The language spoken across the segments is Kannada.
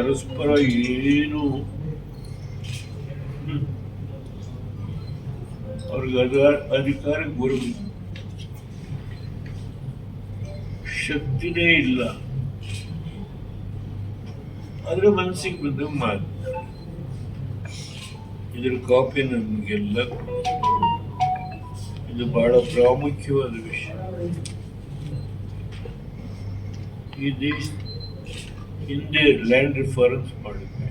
ಪರಸ್ಪರ ಏನು? ಅವ್ರಿಗೆ ಅಧ- ಅಧಿಕಾರಕ್ಕೆ ಬರಬೇಕು ಶಕ್ತಿನೇ ಇಲ್ಲ. ಆದ್ರೆ ಮನಸ್ಸಿಗೆ ಬಂದ ಮಾತು ಇದ್ರ ಕಾಪಿ ನಮಗೆಲ್ಲ ಇದು ಬಹಳ ಪ್ರಾಮುಖ್ಯವಾದ ವಿಷಯ. ಈ ದೇಶ ಹಿಂದೆ ಲ್ಯಾಂಡ್ ರೆಫರೆನ್ಸ್ ಮಾಡಿದ್ವಿ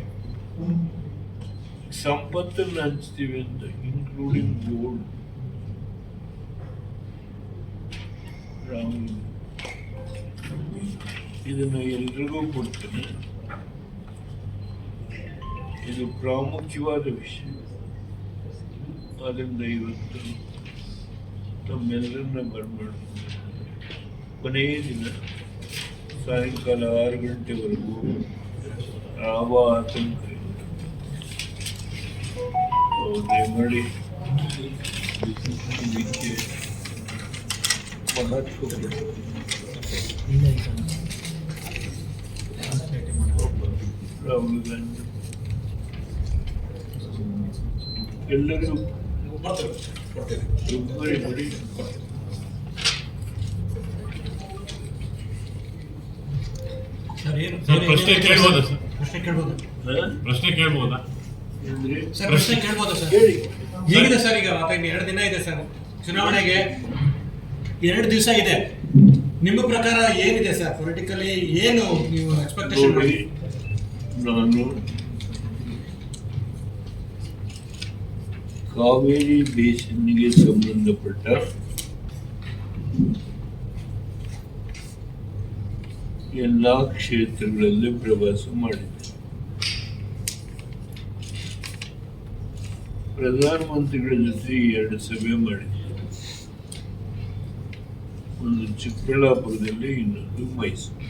ಸಂಪತ್ತನ್ನು ಹಂಚ್ತೀವಿ ಅಂತ ಇನ್ಕ್ಲೂಡಿಂಗ್ ಗೋಲ್ಡ್ ಇದನ್ನ ಎಲ್ರಿಗೂ ಕೊಡ್ತೀನಿ. ಇದು ಪ್ರಾಮುಖ್ಯವಾದ ವಿಷಯ. ಆದ್ದರಿಂದ ಇವತ್ತು ತಮ್ಮೆಲ್ಲರನ್ನ ಬರಮಾಡು ಕೊನೆಯ ದಿನ. ಸಾಯಂಕಾಲ ಆರು ಗಂಟೆವರೆಗೂ ಯಾವ ಆತಂಕ ಇಲ್ಲ ಸೊ ದಯಮಾಡಿ ಇದಕ್ಕೆ ಮಹತ್ವ ಕೊಡಿ. ರಾಹುಲ್ ಗಾಂಧಿ ಎಲ್ಲರೂ ಒಬ್ಬರೇ ಬಿಡಿ ಸರ್ ಪ್ರಶ್ನೆ ಕೇಳ್ಬೋದಾ ಸರ್? ಪ್ರಶ್ನೆ ಕೇಳ್ಬೋದಾ? ಪ್ರಶ್ನೆ ಕೇಳ್ಬೋದಾ? ಸರ್ ಪ್ರಶ್ನೆ ಕೇಳ್ಬೋದಾ ಸರ್? ಹೇಳಿ. ಹೇಗಿದೆ ಸರ್ ಈಗ? ಮತ್ತೆ ಎರಡು ದಿನ ಇದೆ ಸರ್. ಚುನಾವಣೆಗೆ ಎರಡು ದಿವಸ ಇದೆ. ನಿಮ್ಮ ಪ್ರಕಾರ ಏನಿದೆ ಸರ್? ಪೊಲಿಟಿಕಲಿ ಏನು ನೀವು ಎಕ್ಸ್ಪೆಕ್ಟೇಷನ್ ಮಾಡಿ? ನಾನು ಕಾವೇರಿ ಬೇಸಿನ್ಗೆ ಸಂಬಂಧಪಟ್ಟ ಎಲ್ಲ ಕ್ಷೇತ್ರಗಳಲ್ಲಿ ಪ್ರವಾಸ ಮಾಡಿದೆ. ಪ್ರಧಾನಮಂತ್ರಿಗಳ ಜೊತೆ ಎರಡು ಸಭೆ ಮಾಡಿದೆ. ಒಂದು ಚಿಕ್ಕಬಳ್ಳಾಪುರದಲ್ಲಿ, ಇನ್ನೊಂದು ಮೈಸೂರು.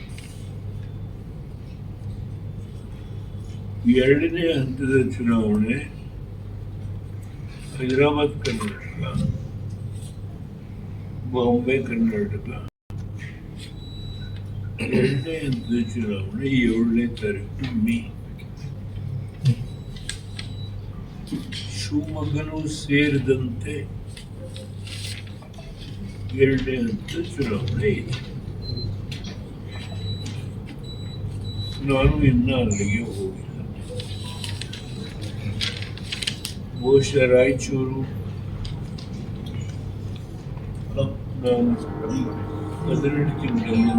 ಎರಡನೇ ಹಂತದ ಚುನಾವಣೆ ಹೈದರಾಬಾದ್ ಕರ್ನಾಟಕ, ಬಾಂಬೆ ಕರ್ನಾಟಕ ಎರಡನೇ ಹಂತದ ಚುನಾವಣೆ ಏಳನೇ ತಾರೀಕು ಮೇ ಶಿವಮೊಗ್ಗನೂ ಸೇರಿದಂತೆ ಎರಡನೇ ಹಂತದ ಚುನಾವಣೆ ಇದೆ ನಾನು ಇನ್ನ ಅಲ್ಲಿಗೆ ಹೋಗಿಲ್ಲ ಬಹುಶಃ ರಾಯಚೂರು ನಾನು ಹದಿನೆಂಟು ತಿಂಗಳಲ್ಲಿ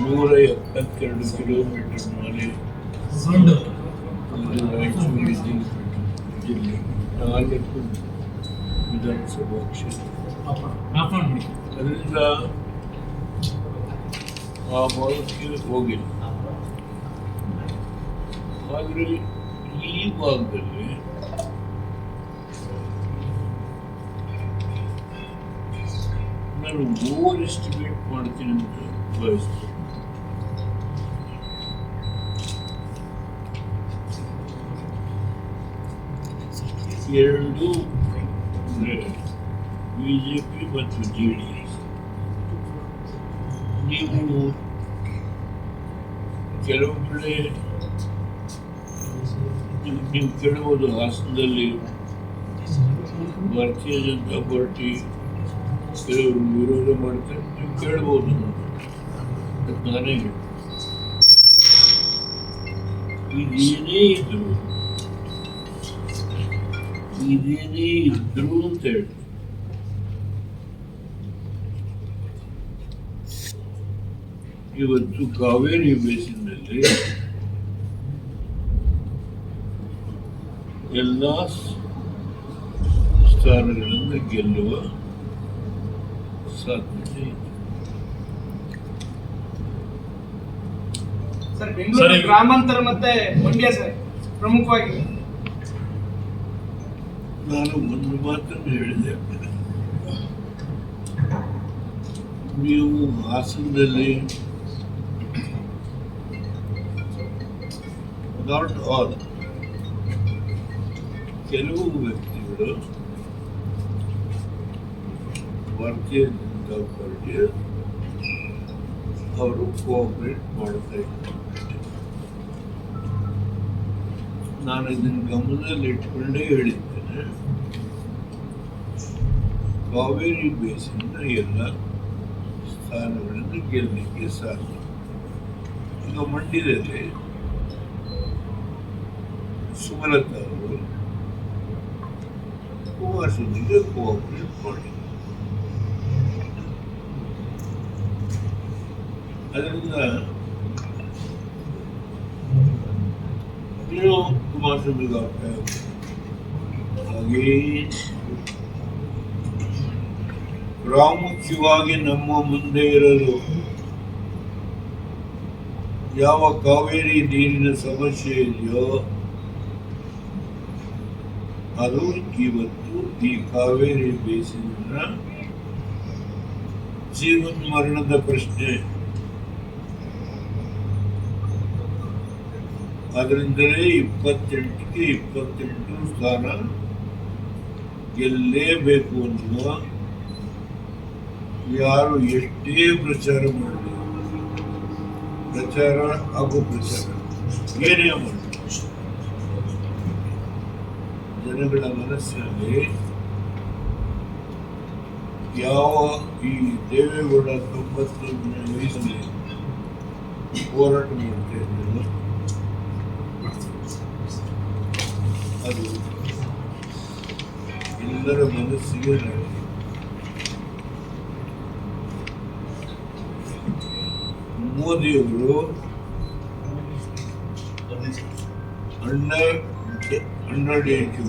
ನೂರ ಎಪ್ಪತ್ತೆರಡು ಕಿಲೋಮೀಟರ್ ಮೇಲೆ ರಾಯಚೂರು ಜಿಲ್ಲೆ ನಾಲ್ಕು ವಿಧಾನಸಭಾ ಕ್ಷೇತ್ರ. ಅದರಿಂದ ಆ ಭಾಗಕ್ಕೆ ಹೋಗಿಲ್ಲ. ಆದರೆ ಈ ಭಾಗದಲ್ಲಿ ನಾನು ಓವರ್ ಎಸ್ಟಿಮೇಟ್ ಮಾಡ್ತೀನಿ ಅಂತ ಭಾವಿಸ್ತೇನೆ. ಎರಡು ಬಿಜೆಪಿ ಮತ್ತು ಜೆ ಡಿ ಎಸ್ ನೀವು ಕೆಲವು ಕಡೆ ನೀವು ನೀವು ಕೇಳ್ಬೋದು ಹಾಸನದಲ್ಲಿ ಭಾರತೀಯ ಜನತಾ ಪಾರ್ಟಿ ಕೆಲವರು ವಿರೋಧ ಮಾಡ್ತಾರೆ ನೀವು ಕೇಳ್ಬೋದು ಅದ್ ನಾನೇ ಹೇಳ್ತೀನಿ. ಇದೇನೇ ಇದ್ರು ಇದೇನೇ ಇದ್ರು ಅಂತ ಹೇಳಿ. ಇವತ್ತು ಕಾವೇರಿ ಬೇಸಿನಲ್ಲಿ ಎಲ್ಲ ಸ್ಥಾನಗಳನ್ನು ಗೆಲ್ಲುವ ಸಾಧ್ಯತೆ ಇದೆ. ಸರ್ ಬೆಂಗಳೂರು ಗ್ರಾಮಾಂತರ ಮತ್ತೆ ಮಂಡ್ಯ ಸರ್ ಪ್ರಮುಖವಾಗಿ. ನಾನು ಒಂದು ಮಾತನ್ನು ಹೇಳಿದೆ ನೀವು ಹಾಸನದಲ್ಲಿ ನಾಟ್ ಆಲ್ ಕೆಲವು ವ್ಯಕ್ತಿಗಳು ವರ್ಗದಿಂದ ಹೊರಗೆ ಅವರು ಕೋಆಪರೇಟ್ ಮಾಡ್ತಾ ನಾನು ಇದನ್ನು ಗಮನದಲ್ಲಿ ಇಟ್ಕೊಂಡೇ ಹೇಳಿದ್ದೇನೆ ಕಾವೇರಿ ಬೇಸಿನ ಎಲ್ಲ ಸ್ಥಾನಗಳನ್ನು ಗೆಲ್ಲಲಿಕ್ಕೆ ಸಾಧ್ಯ ಈಗ ಮಂಡ್ಯದಲ್ಲಿ ಸುಮಲತಾ ಅವರು ಕುಮಾರಸ್ವಾಮಿಗೆ ಕೋಆಪರೇಟ್ ಮಾಡಿ ಅದರಿಂದ ನೀವು ಕುಮಾರಸ್ವಾಮಿಗೆ ಆಗ್ತಾ ಹಾಗೆಯೇ ಪ್ರಾಮುಖ್ಯವಾಗಿ ನಮ್ಮ ಮುಂದೆ ಇರಲು ಯಾವ ಕಾವೇರಿ ನೀರಿನ ಸಮಸ್ಯೆ ಇದೆಯೋ ಅದು ಇವತ್ತು ಈ ಕಾವೇರಿ ಬೇಸಿನ ಜೀವನ್ ಮರಣದ ಪ್ರಶ್ನೆ. ಅದರಿಂದಲೇ ಇಪ್ಪತ್ತೆಂಟಕ್ಕೆ ಇಪ್ಪತ್ತೆಂಟು ಸ್ಥಾನ ಗೆಲ್ಲೇಬೇಕು ಅನ್ನುವ ಯಾರು ಎಷ್ಟೇ ಪ್ರಚಾರ ಮಾಡಲಿ ಪ್ರಚಾರ ಹಾಗೂ ಪ್ರಚಾರ. ಏನೇ ಮಾಡಿ ಜನಗಳ ಮನಸ್ಸಿನಲ್ಲಿ ಯಾವ ಈ ದೇವೇಗೌಡ ತೊಂಬತ್ತೊಂದನೇ ವಯಸ್ಸಿನಲ್ಲಿ ಹೋರಾಟ ಮಾಡ್ತಾ ಇದ್ರು ಅದು ಎಲ್ಲರ ಮನಸ್ಸಿಗೆ ನಾಟಿ. ಮೋದಿಯವರು ಅಣ್ಣ ಅಣ್ಣಾಡಿ ಕೆ